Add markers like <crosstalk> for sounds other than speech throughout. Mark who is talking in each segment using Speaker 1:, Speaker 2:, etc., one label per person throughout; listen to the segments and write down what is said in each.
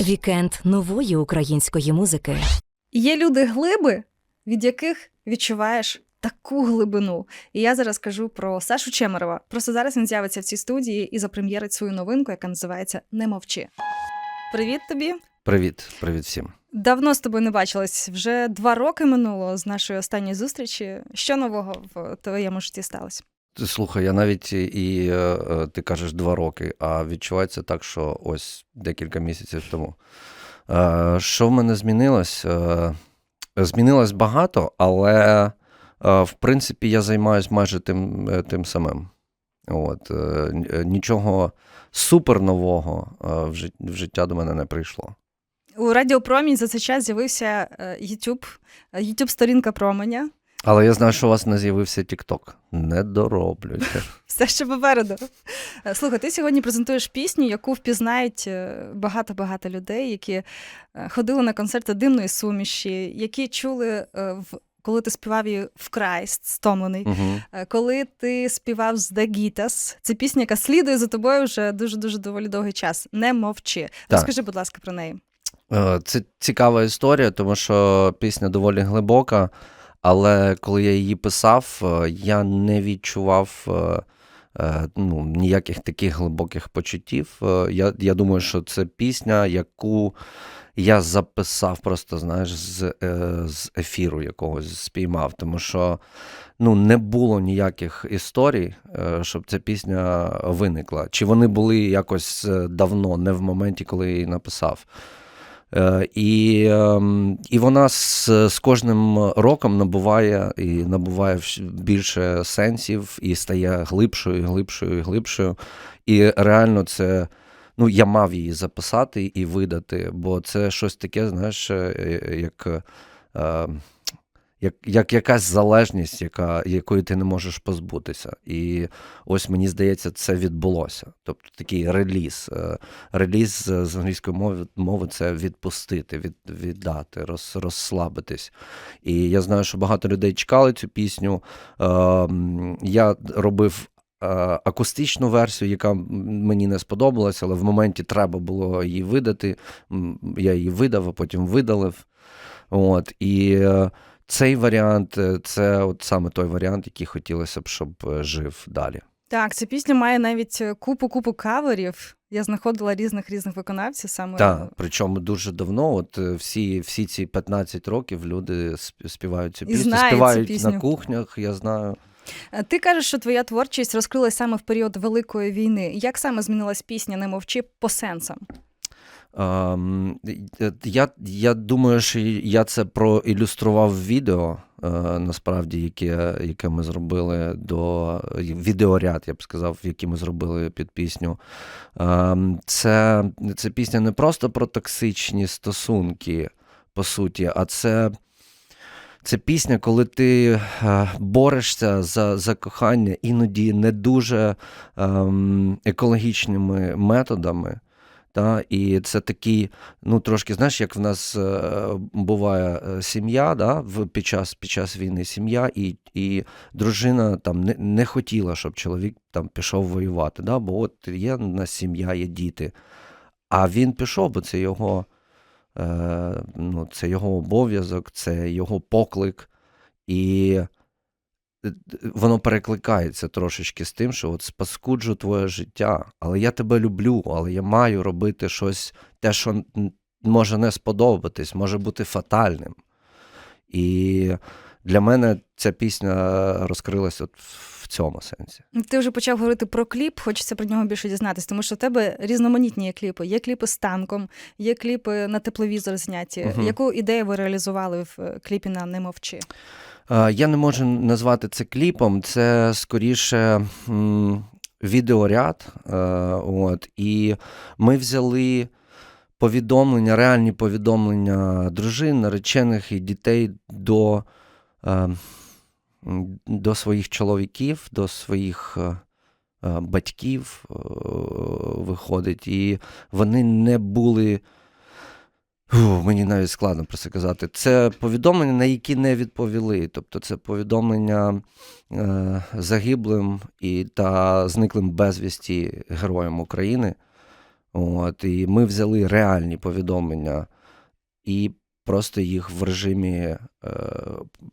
Speaker 1: Вікенд нової української музики.
Speaker 2: Є люди глиби, від яких відчуваєш таку глибину. І я зараз кажу про Сашу Чемерова. Просто зараз він з'явиться в цій студії і запрем'єрить свою новинку, яка називається Не мовчи. Привіт тобі!
Speaker 3: Привіт, привіт всім.
Speaker 2: Давно з тобою не бачилась. Вже два роки минуло з нашої останньої зустрічі. Що нового в твоєму житті сталося?
Speaker 3: Слухай, я навіть і е, е, ти кажеш два роки, а відчувається так, що ось декілька місяців тому. Е, Що в мене змінилось? Змінилось багато, але в принципі я займаюся майже тим, тим самим. От, нічого супер нового в життя до мене не прийшло.
Speaker 2: У Радіо Промінь за цей час з'явився YouTube, YouTube сторінка Променя.
Speaker 3: Але я знаю, що у вас не з'явився TikTok. Не дороблюйте. <laughs>
Speaker 2: Все ще попереду. Е, Слухай, ти сьогодні презентуєш пісню, яку впізнають е, багато-багато людей, які е, ходили на концерти димної суміші, які чули, в- коли ти співав її вкрай стомлений. Е, Коли ти співав з Guitas, це пісня, яка слідує за тобою вже дуже дуже доволі довгий час. Не мовчи. Розкажи, будь ласка, про неї.
Speaker 3: Це цікава історія, тому що пісня доволі глибока, але коли я її писав, е, я не відчував е, е, ну, ніяких таких глибоких почуттів. Я, я думаю, що це пісня, яку я записав просто, знаєш, з, з ефіру якогось спіймав, тому що ну, не було ніяких історій, щоб ця пісня виникла. Чи вони були якось давно, не в моменті, коли я її написав. Е, І, ем, і вона з, з кожним роком набуває і набуває більше сенсів, і стає глибшою, глибшою, і глибшою. І реально це. Ну, я мав її записати і видати, бо це щось таке, знаєш, е, як, е, як, як якась залежність, яка, якої ти не можеш позбутися. І ось мені здається, це відбулося. Тобто такий реліз. Е, Реліз е, з англійської мови, мови це відпустити, від, віддати, роз, розслабитись. І я знаю, що багато людей чекали цю пісню. Е, Я робив акустичну версію, яка мені не сподобалася, але в моменті треба було її видати. Я її видав, а потім видалив. От, і цей варіант е, це от саме той варіант, який хотілося б, щоб е, жив далі.
Speaker 2: Так, ця пісня має навіть купу-купу каверів. Я знаходила різних різних виконавців саме
Speaker 3: Так, причому дуже давно, от е, всі, всі ці 15 років люди сп- співають цю пісню,
Speaker 2: знають цю пісню.
Speaker 3: на кухнях, я знаю.
Speaker 2: Е, Ти кажеш, що твоя творчість розкрилась саме в період Великої війни. Як саме змінилась пісня Не мовчи по сенсам?
Speaker 3: Е, я, я думаю, що я це проілюстрував в відео, е, насправді, яке, яке ми зробили до відеоряд, я б сказав, який ми зробили під пісню. Це, це пісня не просто про токсичні стосунки, по суті, а це. Це пісня, коли ти е, борешся за, за кохання іноді не дуже ем, екологічними методами. Та, і це такий, ну трошки, знаєш, як в нас е, буває е, сім'я, да, в, під, час, під час війни сім'я, і, і дружина там не, не хотіла, щоб чоловік там пішов воювати. Да, бо от є в нас сім'я, є діти. А він пішов, бо це його, е, ну, це його обов'язок, це його поклик. І воно перекликається трошечки з тим, що от спаскуджу твоє життя, але я тебе люблю, але я маю робити щось, те, що може не сподобатись, може бути фатальним. І для мене ця пісня розкрилась от в цьому сенсі.
Speaker 2: Ти вже почав говорити про кліп, хочеться про нього більше дізнатися, тому що в тебе різноманітні є кліпи. Є кліпи з танком, є кліпи на тепловізор зняті.
Speaker 3: Мгм.
Speaker 2: Яку ідею ви реалізували в е, кліпі на Не мовчи?
Speaker 3: Я не можу назвати це кліпом, це скоріше відеоряд. е, От, і ми взяли повідомлення, реальні повідомлення дружин, наречених і дітей до, до своїх чоловіків, до своїх е, е, батьків е, виходить. І вони не були. Фу, мені навіть складно про це казати. Це повідомлення, на які не відповіли. Тобто це повідомлення е, загиблим і та зниклим безвісті героям України. От, і ми взяли реальні повідомлення і просто їх в режимі, е,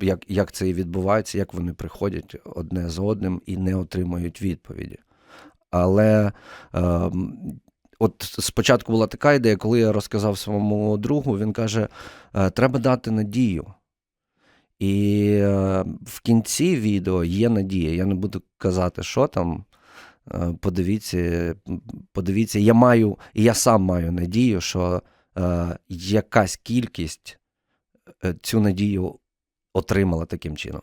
Speaker 3: як, як це і відбувається, як вони приходять одне за одним і не отримують відповіді. Але е, от спочатку була така ідея, коли я розказав своєму другу, він каже: «Е, треба дати надію. І е, в кінці відео є надія. Я не буду казати, що там. Подивіться, подивіться, я маю, і я сам маю надію, що якась кількість е, цю надію отримала таким чином.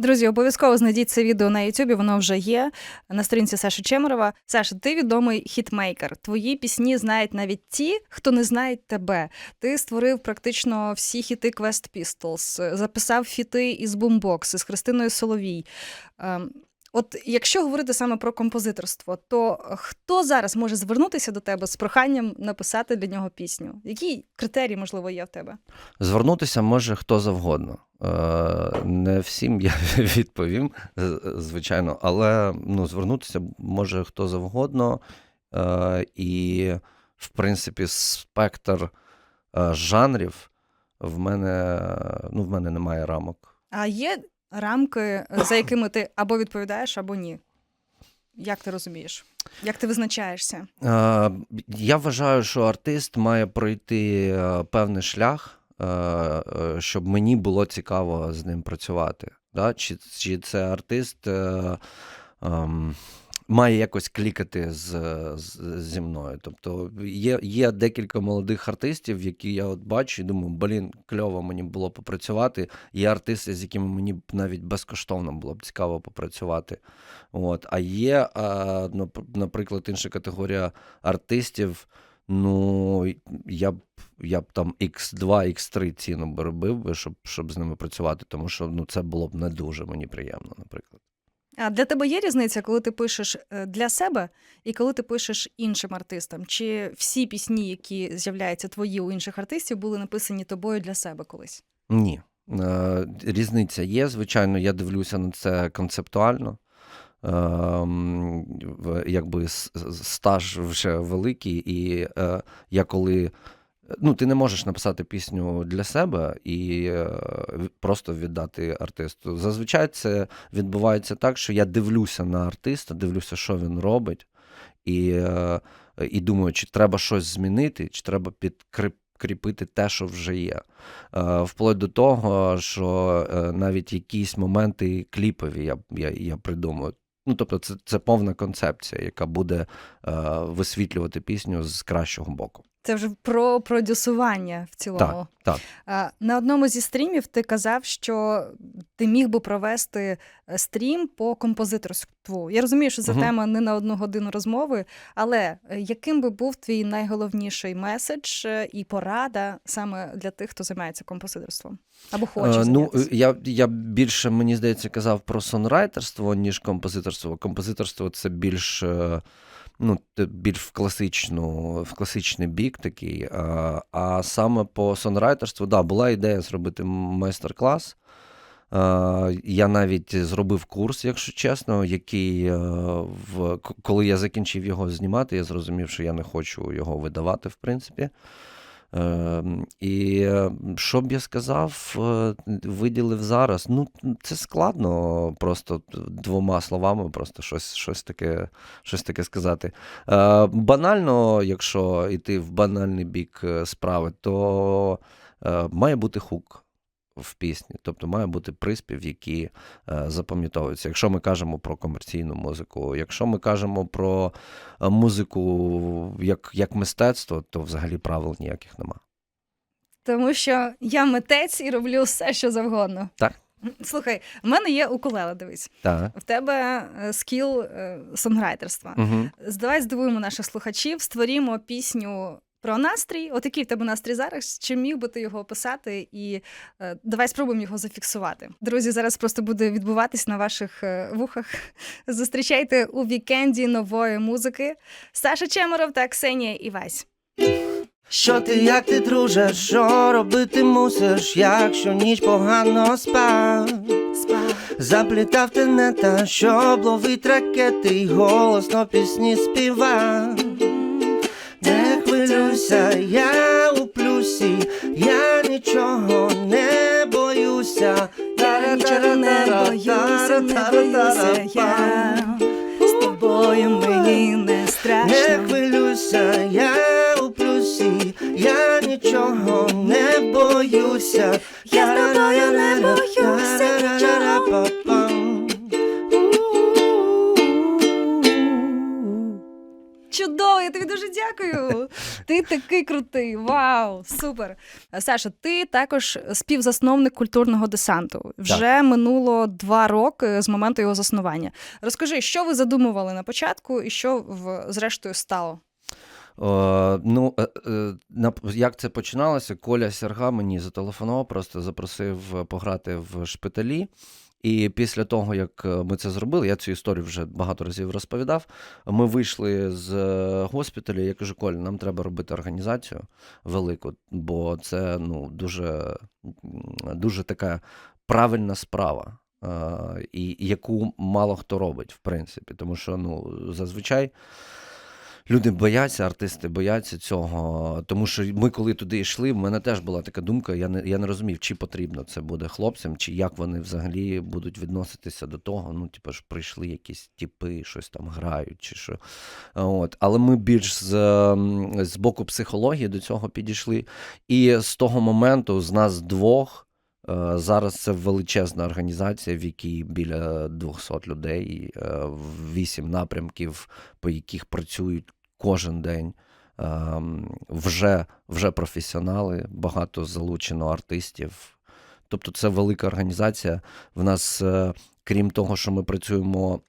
Speaker 2: Друзі, обов'язково знайдіть це відео на Ютубі, воно вже є на сторінці Саші Чемерова. Саша, ти відомий хітмейкер. Твої пісні знають навіть ті, хто не знає тебе. Ти створив практично всі хіти Quest Pistols, записав фіти із Boombox, із Христиною Соловій. От якщо говорити саме про композиторство, то хто зараз може звернутися до тебе з проханням написати для нього пісню? Які критерії, можливо, є в тебе?
Speaker 3: Звернутися може хто завгодно. Е, Не всім я <laughs> відповім, звичайно, але ну, звернутися може хто завгодно. Е, І, в принципі, спектр е, жанрів в мене, ну, в мене немає рамок.
Speaker 2: А є рамки, за якими ти або відповідаєш, або ні. Як ти розумієш? Як ти визначаєшся?
Speaker 3: Е, Я вважаю, що артист має пройти е, певний шлях, е, е, щоб мені було цікаво з ним працювати. Чи, це артист е, ем, має якось клікати з, з, зі мною. Тобто є, є декілька молодих артистів, які я от бачу і думаю, блін, кльово мені було попрацювати. Є артисти, з якими мені навіть безкоштовно було б цікаво попрацювати. От. А є, а, нап- наприклад, інша категорія артистів. Ну, я б я б там X2, X3 ціну б робив би, щоб, щоб з ними працювати, тому що ну, це було б не дуже мені приємно, наприклад.
Speaker 2: А для тебе є різниця, коли ти пишеш е, для себе і коли ти пишеш іншим артистам? Чи всі пісні, які з'являються твої у інших артистів, були написані тобою для себе колись?
Speaker 3: Ні. Е, Різниця є, звичайно, я дивлюся на це концептуально. Ем, Якби стаж вже великий, і е, я коли. Ну, ти не можеш написати пісню для себе і е, просто віддати артисту. Зазвичай це відбувається так, що я дивлюся на артиста, дивлюся, що він робить, і, е, і думаю, чи треба щось змінити, чи треба підкріпити те, що вже є. Е, Вплоть до того, що навіть якісь моменти кліпові я, я, я придумую. Ну, тобто, це, це повна концепція, яка буде е, висвітлювати пісню з кращого боку.
Speaker 2: Це вже про продюсування в цілому.
Speaker 3: так.
Speaker 2: А, На одному зі стрімів ти казав, що ти міг би провести е, стрім по композиторству. Я розумію, що це
Speaker 3: Мгм.
Speaker 2: тема не на одну годину розмови, але е, яким би був твій найголовніший меседж е, і порада саме для тих, хто займається композиторством або хоче
Speaker 3: Е, ну, я, я більше, мені здається, казав про сонрайтерство, ніж композиторство. Композиторство це більш. Ну, більш в класичну, в класичний бік такий. А, а саме по сонрайтерству, да, була ідея зробити майстер-клас. Я навіть зробив курс, якщо чесно, який е, в коли я закінчив його знімати, я зрозумів, що я не хочу його видавати, в принципі. Е, І що б я сказав, е, виділив зараз. Ну, це складно просто двома словами, просто щось, щось, таке, щось таке сказати. Е, Банально, якщо йти в банальний бік е, справи, то має бути хук в пісні, тобто має бути приспів, який е, запам'ятовується. Якщо ми кажемо про комерційну музику, якщо ми кажемо про е, музику як, як мистецтво, то взагалі правил ніяких нема.
Speaker 2: Тому що я митець і роблю все, що завгодно.
Speaker 3: Так.
Speaker 2: Слухай, в мене є укулеле, дивись.
Speaker 3: Так.
Speaker 2: В тебе е, скіл сонграйтерства.
Speaker 3: Угу.
Speaker 2: Давай здивуємо наших слухачів, створімо пісню про настрій. От який в тебе настрій зараз? Чи міг би ти його описати? І е, давай спробуємо його зафіксувати. Друзі, зараз просто буде відбуватись на ваших е, вухах. <laughs> Зустрічайте у вікенді нової музики. Саша Чемеров та Ксенія Івась.
Speaker 4: Що ти, як ти, друже, що робити мусиш, якщо ніч погано спав?
Speaker 2: Спа.
Speaker 4: Заплітав тенета, щоб ловить ракети й голосно пісні співав. Хвилююся, я у плюсі, я нічого не боюся.
Speaker 2: Я нічого не боюся, не боюся я. З тобою мені не страшно.
Speaker 4: Не хвилюйся, я у плюсі, я нічого не боюся.
Speaker 2: Я з тобою не боюся нічого. Чудово, я тобі дуже дякую. Ти такий крутий. Вау, супер. Саша, ти також співзасновник культурного десанту. Вже минуло два роки з моменту його заснування. Розкажи, що ви задумували на початку і що в, зрештою стало?
Speaker 3: Е, ну, е, е, як це починалося? Коля Серга мені зателефонував, просто запросив пограти в шпиталі. І після того, як е, ми це зробили, я цю історію вже багато разів розповідав. Ми вийшли з е, госпіталю. Я кажу, Коль, нам треба робити організацію велику, бо це ну, дуже, дуже така правильна справа, е, і яку мало хто робить, в принципі. Тому що ну, зазвичай. Люди бояться, артисти бояться цього. Тому що ми, коли туди йшли, в мене теж була така думка. Я не, я не розумів, чи потрібно це буде хлопцям, чи як вони взагалі будуть відноситися до того. Ну, типу ж прийшли якісь тіпи, щось там грають, чи що. От. Але ми більш з, з боку психології до цього підійшли. І з того моменту, з нас двох. е, Зараз це величезна організація, в якій біля 200 людей, е, вісім напрямків, по яких працюють кожен день. Ем, Вже, вже професіонали, багато залучено артистів. Тобто це велика організація. В нас, е, крім того, що ми працюємо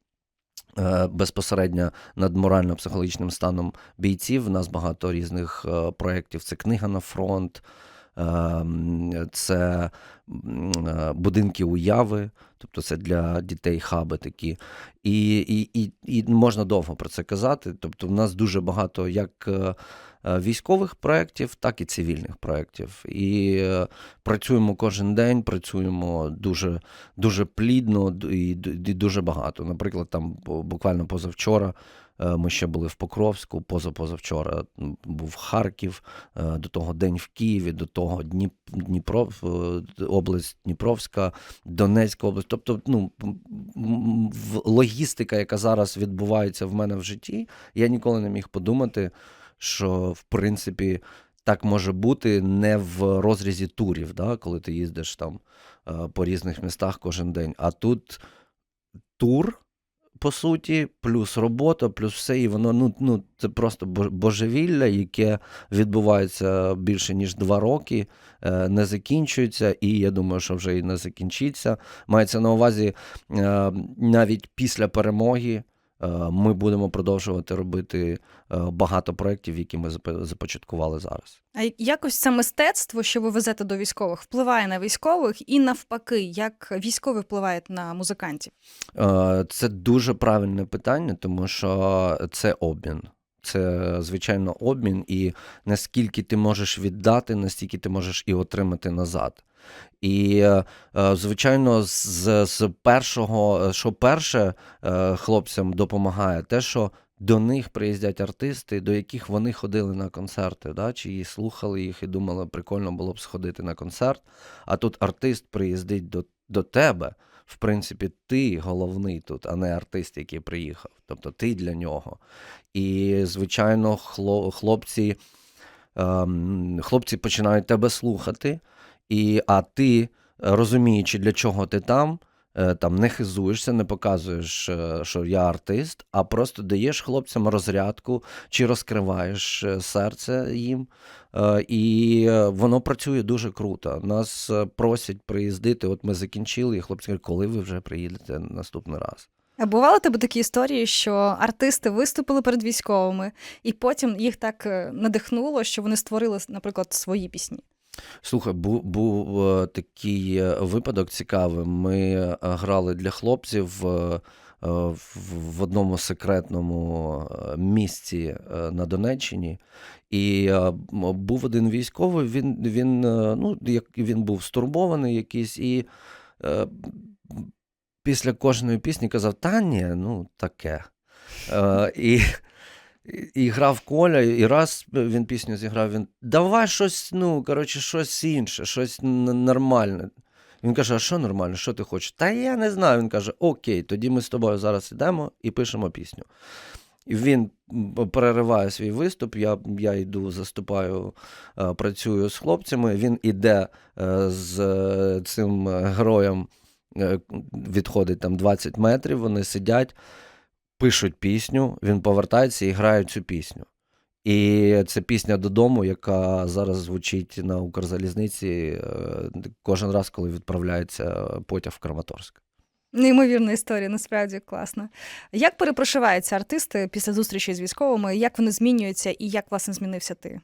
Speaker 3: е, безпосередньо над морально-психологічним станом бійців, в нас багато різних е, проєктів. Це книга на фронт, це е, будинки уяви, тобто це для дітей хаби такі. І, і, і, і можна довго про це казати. Тобто, в нас дуже багато як е, е, військових проєктів, так і цивільних проєктів. І працюємо кожен день, працюємо дуже, дуже плідно і, дуже багато. Наприклад, там буквально позавчора. Е, Ми ще були в Покровську, позапозавчора був Харків, е, до того день в Києві, до того Дніпро, е, область Дніпровська, Донецька область. Тобто, ну, логістика, яка зараз відбувається в мене в житті, я ніколи не міг подумати, що в принципі так може бути не в розрізі турів, да, коли ти їздиш там по різних містах кожен день. А тут тур. По суті, плюс робота, плюс все, і воно ну, ну це просто божевілля, яке відбувається більше ніж два роки, е, не закінчується, і я думаю, що вже і не закінчиться. Мається на увазі е, навіть після перемоги. Е, Ми будемо продовжувати робити е, багато проєктів, які ми запо- започаткували зараз.
Speaker 2: А якось це мистецтво, що ви везете до військових, впливає на військових і навпаки, як військові впливають на музикантів?
Speaker 3: Е, Це дуже правильне питання, тому що це обмін. Це звичайно обмін, і наскільки ти можеш віддати, настільки ти можеш і отримати назад. І, е, е, звичайно, з, з першого, що перше е, хлопцям допомагає, те, що до них приїздять артисти, до яких вони ходили на концерти, да, чи слухали їх і думали, прикольно було б сходити на концерт. А тут артист приїздить до, до тебе. В принципі, ти головний тут, а не артист, який приїхав. Тобто ти для нього. І, звичайно, хлопці, ем, хлопці починають тебе слухати, і, а ти, е, розуміючи, для чого ти там, е, там не хизуєшся, не показуєш, е, що я артист, а просто даєш хлопцям розрядку чи розкриваєш серце їм. І воно працює дуже круто. Нас просять приїздити. От ми закінчили, і хлопці кажуть, коли ви вже приїдете наступний раз.
Speaker 2: Бували тебе такі історії, що артисти виступили перед військовими, і потім їх так надихнуло, що вони створили, наприклад, свої пісні.
Speaker 3: Слухай, був, був е, такий е, випадок цікавий. Ми е, грали для хлопців е, е, в, одному секретному е, місці на Донеччині. І був один військовий, він, він, ну, він був стурбований якийсь, і після кожної пісні казав: Та ні, ну таке. І І- грав Коля, і раз він пісню зіграв, він давай щось, ну, коротше, щось інше, щось нормальне. Він каже: а що нормально, що ти хочеш? Та я не знаю. Він каже: Окей, тоді ми з тобою зараз йдемо і пишемо пісню. І він перериває свій виступ. Я, я йду, заступаю, е, працюю з хлопцями. Він іде е, з е, цим героєм, відходить там 20 метрів, вони сидять, пишуть пісню, він повертається і грає цю пісню. І це пісня додому, яка зараз звучить на Укрзалізниці е, кожен раз, коли відправляється потяг в Краматорськ.
Speaker 2: Неймовірна історія, насправді класна. Як перепрошиваються артисти після зустрічі з військовими? Як вони змінюються, і як власне змінився ти?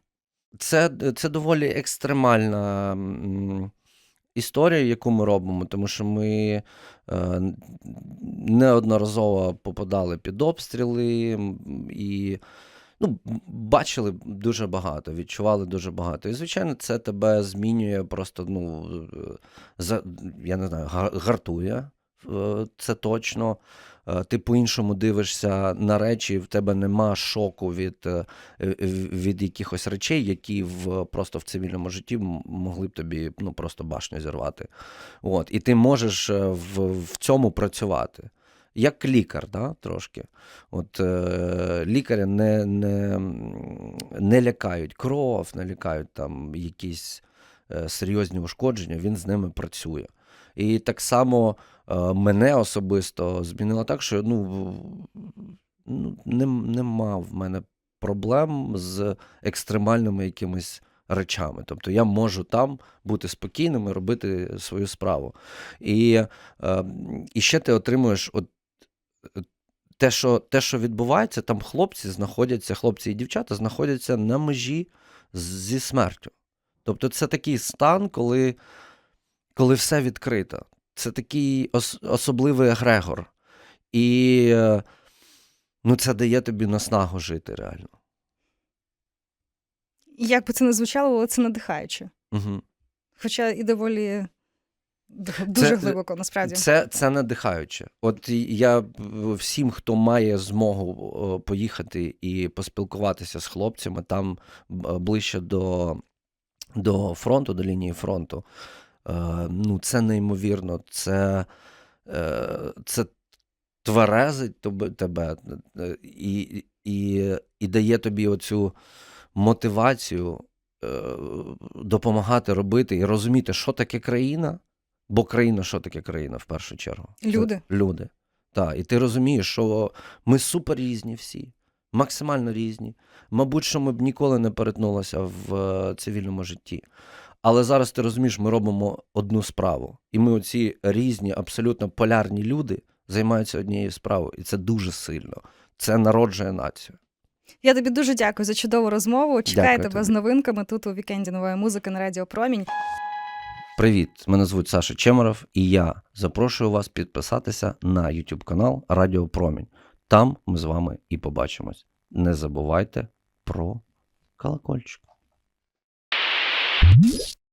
Speaker 3: Це, це доволі екстремальна м, історія, яку ми робимо, тому що ми е, неодноразово попадали під обстріли і ну, бачили дуже багато, відчували дуже багато. І, звичайно, це тебе змінює просто, ну, е, за, я не знаю, гартує. е, Це точно. Е, Ти по-іншому дивишся на речі, в тебе нема шоку від, е, е, від якихось речей, які в, просто в цивільному житті могли б тобі ну, просто башню зірвати. От. І ти можеш в, в цьому працювати. Як лікар, да, трошки. От е, лікаря не, не, не лякають кров, не лякають там якісь е, серйозні ушкодження, він з ними працює. І так само мене особисто змінило так, що ну, ну, не, нема в мене проблем з екстремальними якимись речами. Тобто я можу там бути спокійним і робити свою справу. І, е, і ще ти отримуєш от, е, те, що, те, що відбувається, там хлопці знаходяться, хлопці і дівчата знаходяться на межі зі смертю. Тобто це такий стан, коли, коли все відкрито. Це такий ос, особливий егрегор. І е, ну, це дає тобі наснагу жити реально.
Speaker 2: Як би це не звучало, але це надихаюче.
Speaker 3: Угу.
Speaker 2: Хоча і доволі дуже
Speaker 3: Це-
Speaker 2: глибоко, насправді.
Speaker 3: Це, це надихаюче. От я всім, хто має змогу поїхати і поспілкуватися з хлопцями там ближче до, до фронту, до лінії фронту. Е, ну, це неймовірно. Це, е, це тверезить тебе, е, і, і, і дає тобі оцю мотивацію допомагати робити і розуміти, що таке країна. Бо країна, що таке країна в першу чергу?
Speaker 2: Люди.
Speaker 3: Люди. Так, і ти розумієш, що ми супер різні всі, максимально різні. Мабуть, що ми б ніколи не перетнулися в цивільному житті. Але зараз ти розумієш, ми робимо одну справу. І ми, оці різні, абсолютно полярні люди, займаються однією справою. І це дуже сильно. Це народжує націю.
Speaker 2: Я тобі дуже дякую за чудову розмову. Чекаю
Speaker 3: Дякую
Speaker 2: тебе
Speaker 3: тобі.
Speaker 2: з новинками тут у вікенді нової музики на Радіо Промінь.
Speaker 3: Привіт! Мене звуть Саша Чемеров, і я запрошую вас підписатися на YouTube канал Радіо Промінь. Там ми з вами і побачимось. Не забувайте про колокольчик. Mm-hmm.